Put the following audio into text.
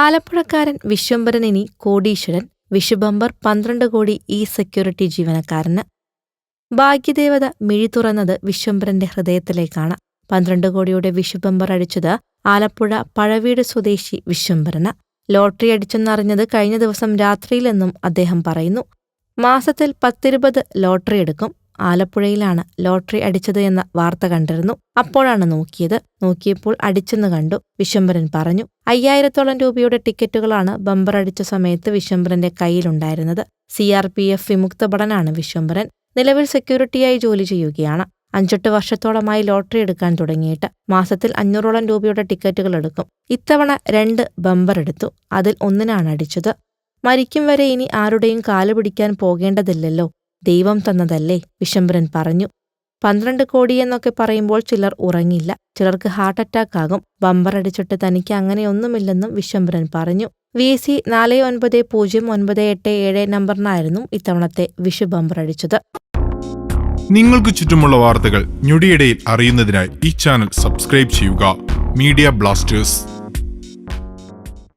ആലപ്പുഴക്കാരൻ വിശ്വംബരൻ ഇനി കോടീശ്വരൻ. വിഷുബമ്പർ പന്ത്രണ്ട് കോടി ഇ സെക്യൂരിറ്റി ജീവനക്കാരന്. ഭാഗ്യദേവത മിഴി തുറന്നത് വിശ്വംഭരന്റെ ഹൃദയത്തിലേക്കാണ്. പന്ത്രണ്ട് കോടിയുടെ വിഷുബമ്പർ അടിച്ചത് ആലപ്പുഴ പഴവീട് സ്വദേശി വിശ്വംഭരന്. ലോട്ടറി അടിച്ചെന്നറിഞ്ഞത് കഴിഞ്ഞ ദിവസം രാത്രിയിലെന്നും അദ്ദേഹം പറയുന്നു. മാസത്തിൽ പത്തിരുപത് ലോട്ടറി എടുക്കും. ആലപ്പുഴയിലാണ് ലോട്ടറി അടിച്ചത് എന്ന വാർത്ത കണ്ടിരുന്നു. അപ്പോഴാണ് നോക്കിയത്. നോക്കിയപ്പോൾ അടിച്ചെന്ന് കണ്ടു. വിശ്വംഭരൻ പറഞ്ഞു അയ്യായിരത്തോളം രൂപയുടെ ടിക്കറ്റുകളാണ് ബമ്പർ അടിച്ച സമയത്ത് വിശ്വംഭരന്റെ കയ്യിലുണ്ടായിരുന്നത്. സി ആർ പി എഫ് വിമുക്ത ഭടനാണ് വിശ്വംഭരൻ നിലവിൽ സെക്യൂരിറ്റിയായി ജോലി ചെയ്യുകയാണ്. അഞ്ചെട്ട് വർഷത്തോളമായി ലോട്ടറി എടുക്കാൻ തുടങ്ങിയിട്ട് മാസത്തിൽ അഞ്ഞൂറോളം രൂപയുടെ ടിക്കറ്റുകൾ എടുക്കും. ഇത്തവണ രണ്ട് ബമ്പർ എടുത്തു. അതിൽ ഒന്നിനാണ് അടിച്ചത്. മരിക്കും വരെ ഇനി ആരുടെയും കാൽ പിടിക്കാൻ പോകേണ്ടതില്ലല്ലോ. ദൈവം തന്നതല്ലേ? വിശംബരൻ പറഞ്ഞു. പന്ത്രണ്ട് കോടിയെന്നൊക്കെ പറയുമ്പോൾ ചിലർ ഉറങ്ങില്ല. ചിലർക്ക് ഹാർട്ട് അറ്റാക്ക് ആകും. ബമ്പർ അടിച്ചിട്ട് തനിക്ക് അങ്ങനെയൊന്നുമില്ലെന്നും വിശംബരൻ പറഞ്ഞു. വി സി നാല് ഒൻപത് പൂജ്യം ഒൻപത് എട്ട് ഏഴ് നമ്പറിനായിരുന്നു ഇത്തവണത്തെ വിഷു ബമ്പർ അടിച്ചത്. നിങ്ങൾക്ക് ചുറ്റുമുള്ള വാർത്തകൾ ഞൊടിയിടയിൽ അറിയുന്നതിനായി ഈ ചാനൽ സബ്സ്ക്രൈബ് ചെയ്യുക. Media Blasters.